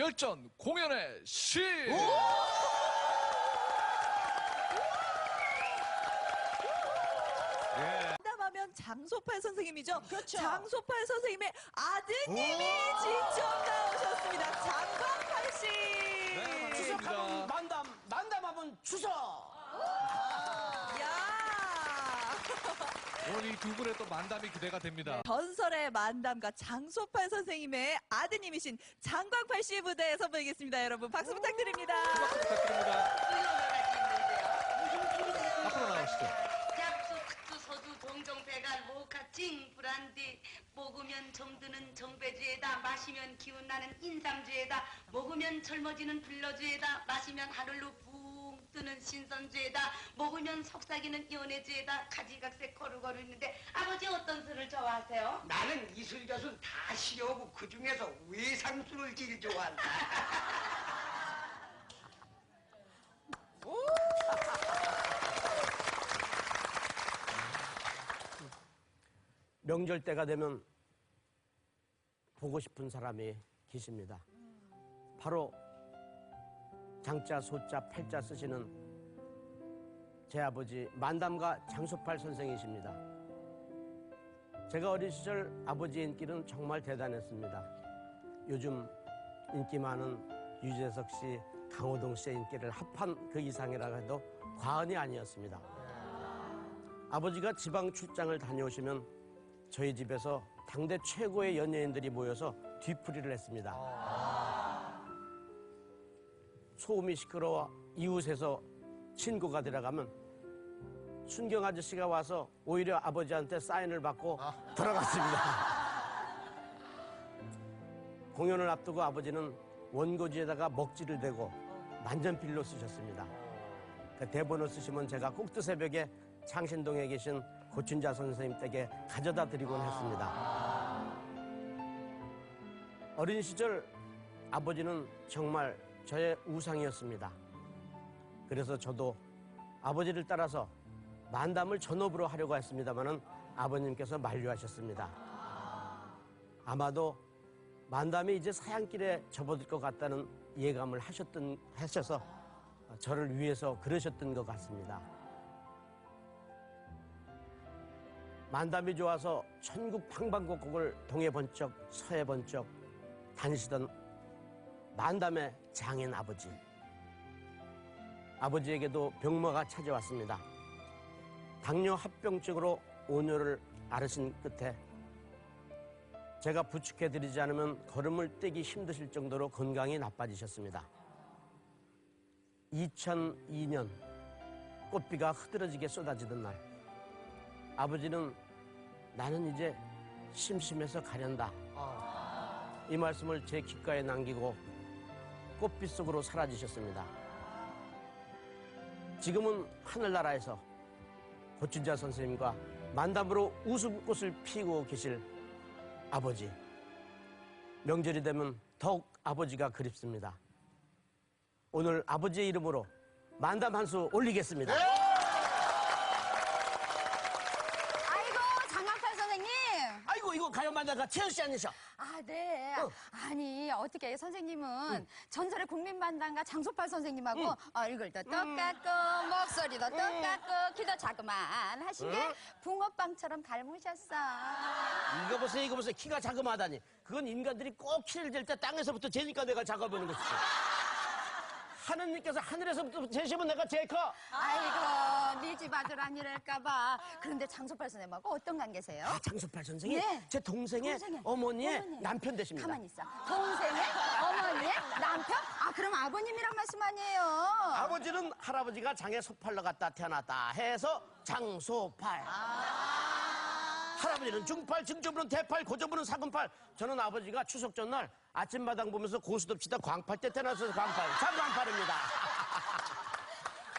열전 공연의 시! 상담하면 장소팔 선생님이죠. 그렇죠. 장소팔 선생님의 아드님이 직접 나오셨습니다. 장광팔 씨. 네, 추석하면 반갑습니다. 만담, 만담하면 추석. 야 오늘 이 두 분의 또 만담이 기대가 됩니다. 전설의 만담가 장소팔 선생님의 아드님이신 장광팔 씨의 무대 선보이겠습니다. 여러분 박수 부탁드립니다. 박수 부탁드립니다. 앞으로 나오시죠. 약수 동정 배갈 모카찡 브란디 먹으면 정드는 정배주에다 마시면 기운 나는 인삼주에다 먹으면 젊어지는 불러주에다 마시면 하늘로 붕 뜨는 신선주에다 먹으면 속삭이는 연애주에다 가지각색 거루거루 있는데 아버지 어떤 술을 좋아하세요? 나는 이슬젓은 다 싫어하고 그 중에서 외상술을 제일 좋아한다. 명절 때가 되면 보고 싶은 사람이 계십니다. 바로 장자, 소자, 팔자 쓰시는 제 아버지 만담가 장소팔 선생이십니다. 제가 어린 시절 아버지의 인기는 정말 대단했습니다. 요즘 인기 많은 유재석 씨, 강호동 씨의 인기를 합한 그 이상이라 해도 과언이 아니었습니다. 아버지가 지방 출장을 다녀오시면 저희 집에서 당대 최고의 연예인들이 모여서 뒤풀이를 했습니다. 소음이 시끄러워 이웃에서 친구가 들어가면 순경 아저씨가 와서 오히려 아버지한테 사인을 받고 돌아갔습니다. 공연을 앞두고 아버지는 원고지에다가 먹지를 대고 만전필로 쓰셨습니다. 그 대본을 쓰시면 제가 꼭두 새벽에 창신동에 계신 고춘자 선생님 댁에 가져다 드리곤 했습니다. 어린 시절 아버지는 정말 저의 우상이었습니다. 그래서 저도 아버지를 따라서 만담을 전업으로 하려고 했습니다마는 아버님께서 만류하셨습니다. 아마도 만담이 이제 사양길에 접어들 것 같다는 예감을 하셨던 하셔서 저를 위해서 그러셨던 것 같습니다. 만담이 좋아서 천국 방방곡곡을 동해 번쩍 서해 번쩍 다니시던 만담의 장인 아버지. 아버지에게도 병마가 찾아왔습니다. 당뇨 합병증으로 오뇨를 앓으신 끝에 제가 부축해드리지 않으면 걸음을 떼기 힘드실 정도로 건강이 나빠지셨습니다. 2002년 꽃비가 흐드러지게 쏟아지던 날 아버지는 나는 이제 심심해서 가련다. 이 말씀을 제 귓가에 남기고 꽃빛 속으로 사라지셨습니다. 지금은 하늘나라에서 고춘자 선생님과 만담으로 웃음꽃을 피우고 계실 아버지. 명절이 되면 더욱 아버지가 그립습니다. 오늘 아버지의 이름으로 만담 한 수 올리겠습니다. 아이고 장강팔 선생님. 아이고 이거 가요 만담가 최현 씨 아니셔? 아 네. 어. 아니 어떻게 선생님은 전설의 국민반장가 장소팔 선생님하고 얼굴도 똑같고 목소리도 똑같고 키도 자그만 하신 게 붕어빵처럼 닮으셨어. 이거 보세요 이거 보세요. 키가 자그마하다니. 그건 인간들이 꼭 키를 잴 때 땅에서부터 재니까 내가 작아보는 것이지. 하느님께서 하늘에서부터 재시면 내가 제일 커. 아이고 네집 아들 아니랄까봐. 그런데 장소팔 선생님하고 어떤 관계세요? 아, 장소팔 선생이 네. 제 동생의, 동생의 어머니의 어머니. 남편 되십니다 가만히 있어. 동생의 어머니의 남편? 아 그럼 아버님이랑 말씀 아니에요. 아버지는 할아버지가 장에 소팔로 갔다 태어났다 해서 장소팔. 할아버지는 중팔, 증조부는 대팔, 고조부는 사근팔. 저는 아버지가 추석 전날 아침마당 보면서 고수톱 치다 광팔 때 태어나서 광팔, 장광팔입니다.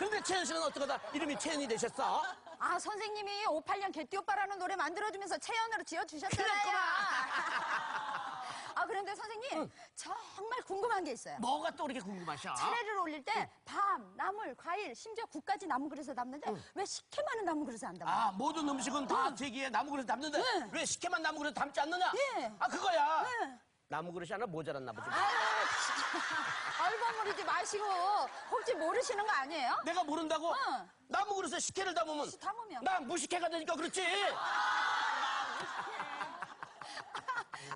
근데 채연 씨는 어떡하다 이름이 채연이 되셨어? 아 선생님이 58년 개띠 오빠라는 노래 만들어주면서 채연으로 지어주셨잖아요. 아 그런데 선생님 정말 궁금한 게 있어요. 뭐가 또 이렇게 궁금하셔? 차례를 올릴 때 밤, 나물, 과일, 심지어 국까지 나무 그릇에 담는데 왜 식혜 많은 나무 그릇에 안 담아요? 아, 모든 음식은 다 제기에 나무 그릇에 담는데 네. 왜 식혜만 나무 그릇에 담지 않느냐? 예. 아, 그거야. 네. 나무 그릇이 하나 모자랐나 보지. 아유 얼버무리지 마시고 혹시 모르시는 거 아니에요? 내가 모른다고? 응. 나무 그릇에 식혜를 담으면 담으면. 나 무식해가 되니까 그렇지.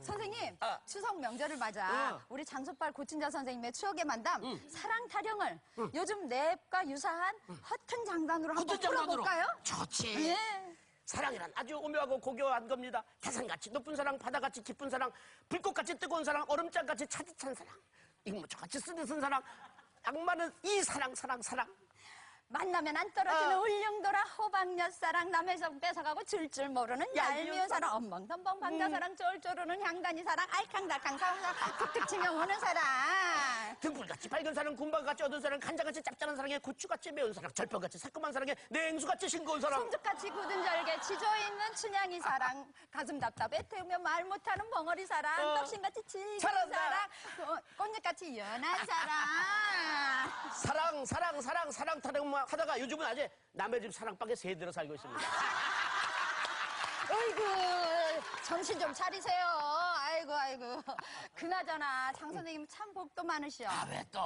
선생님, 아. 추석 명절을 맞아 응. 우리 장소빨 고춘자 선생님의 추억의 만담 사랑 타령을 요즘 랩과 유사한 허튼 장단으로 한번? 풀어볼까요? 좋지. 예. 사랑이란 아주 오묘하고 고교한 겁니다. 태산같이 높은 사랑, 바다같이 깊은 사랑, 불꽃같이 뜨거운 사랑, 얼음장같이 차디찬 사랑, 익무초같이 쓰듯한 사랑, 악마는 이 사랑, 사랑, 사랑. 만나면 안 떨어지는 어. 울릉도라 호박엿 사랑 남의 성 뺏어가고 줄 줄 모르는 얄미운 사랑 사랑. 엉벙덤벙 방자 사랑 쫄쫄 우는 향단이 사랑 알캉달캉 사랑 툭툭 치며 우는 사랑 등불같이 밝은 사랑, 군방같이 어두운 사랑, 간장같이 짭짤한 사랑에 고추같이 매운 사랑, 절편같이 새콤한 사랑에 냉수같이 싱거운 사랑. 손톱같이 굳은 절개 지조 있는 춘향이 사랑 가슴 답답해 태우며 말 못하는 벙어리 사랑 어. 떡신같이 지은 잘한다. 사랑 어, 꽃잎같이 연한 사랑 사랑, 사랑, 사랑, 사랑 타령 만 하다가 요즘은 아직 남의 집 사랑방에 새들어 살고 있습니다. 어이구 정신 좀 차리세요 아이고 아이고 그나저나 장 선생님 참 복도 많으시오 아, 왜 또?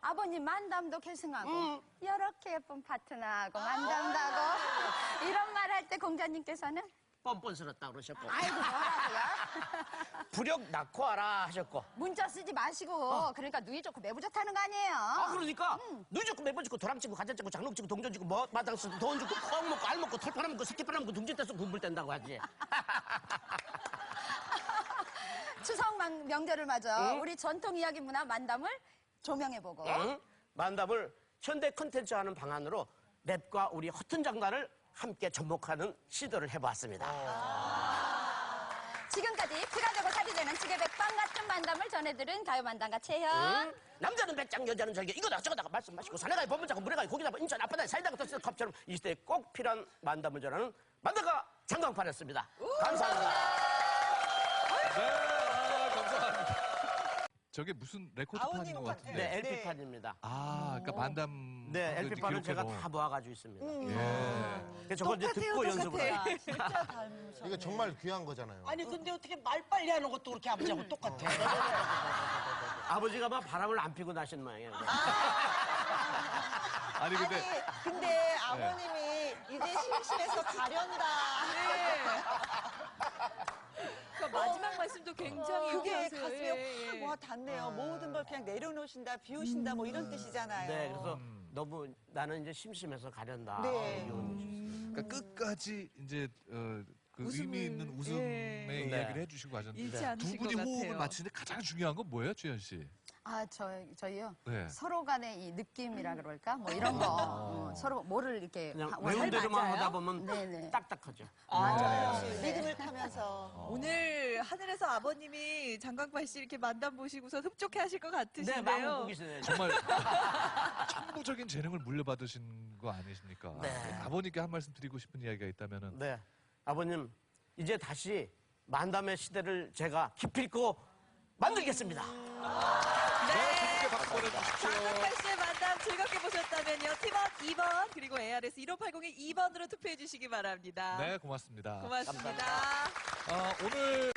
아버님 만담도 계승하고 음. 이렇게 예쁜 파트너하고 만담도 하고 이런 말 할 때 공자님께서는 뻔뻔스럽다 그러셨고. 아이고 뭐라고요? 부력 낳고 알아 하셨고. 문자 쓰지 마시고 그러니까 누이 좋고 매부 좋다는 거 아니에요? 아 그러니까 누 죽고 매번 죽고 도랑 치고 가자 치고 장롱 치고 동전 치고 뭐 마당 쓰고 돈 주고 콩 먹고 알 먹고 털 빨아먹고 새끼 빨아먹고 둥지 떼서 군불 뗀다고 하지. 추석 명- 명절을 맞아 응? 우리 전통 이야기 문화 만담을 조명해보고 응? 만담을 현대 컨텐츠 하는 방안으로 랩과 우리 허튼 장단을 함께 접목하는 시도를 해보았습니다. 지금까지 피가 되고 살이 되는 지게 백방 같은 만담을 전해들은 가요 만담가 채현 응? 남자는 배짱 여자는 절개 이거다 저거다 말씀 마시고 산에가 법문자고 물에가 고기 잡아 인천 앞바다에 살다가 떴을 컵처럼 이 시대에 꼭 필요한 만담을 전하는 만담가 장강판이었습니다. 감사합니다. 네, 아, 감사합니다. 저게 무슨 레코드판인 것. 같은데. 네, LP판입니다. 아, 그러니까 만담. 네, 한 LP판은 거 제가. 다 모아가지고 있습니다. 예. 그래서 저걸 이제 똑같아요, 듣고 연습을 똑같아. 해요. 진짜 닮으셨네. 이거 정말 귀한 거잖아요. 아니 근데 어떻게 말 빨리 하는 것도 그렇게 아버지하고 똑같아. 아버지가 막 바람을 안 피고 나신 모양이에요. 아니, 근데. 아니 근데 아버님이 이제 심심해서 가련다. 그 마지막 말씀도 굉장히 그게 가슴에 예, 예. 확 와 닿네요. 모든 걸 그냥 내려놓으신다, 비우신다 뭐 이런 뜻이잖아요. 네, 그래서 너무 나는 이제 심심해서 가련다. 네. 이런 뜻이었어요. 그러니까 끝까지 이제 어, 그 웃음을, 의미 있는 웃음의 예. 네. 이야기를 해주시고 가셨는데 잃지 두 않으신 분이 것 호흡을. 맞추는데 가장 중요한 건 뭐예요, 주현 씨? 아, 저, 저희요? 네. 서로 간의 이 느낌이라 그럴까? 뭐 이런 거. 어, 서로 뭐를 이렇게. 그냥 하- 외운 잘 대로만 맞아요? 하다 보면 네네. 딱딱하죠. 맞아요. 리듬을 타면서. 오늘 하늘에서 아버님이 장광팔 씨 이렇게 만담 보시고서 흡족해 하실 것 네, 마음 같으신데요. 보기 전에. 정말 천부적인 재능을 물려받으신 거 아니십니까? 네. 아버님께 한 말씀 드리고 싶은 이야기가 있다면은 네, 아버님 이제 다시 만담의 시대를 제가 기필코 만들겠습니다. 뜨겁게 박수 보내주십시오. 강박팔 씨의 만남 즐겁게 보셨다면요. 팀원 2번 그리고 ARS 1580의 2번으로 투표해 주시기 바랍니다. 네, 고맙습니다. 고맙습니다. 감사합니다. 어, 오늘...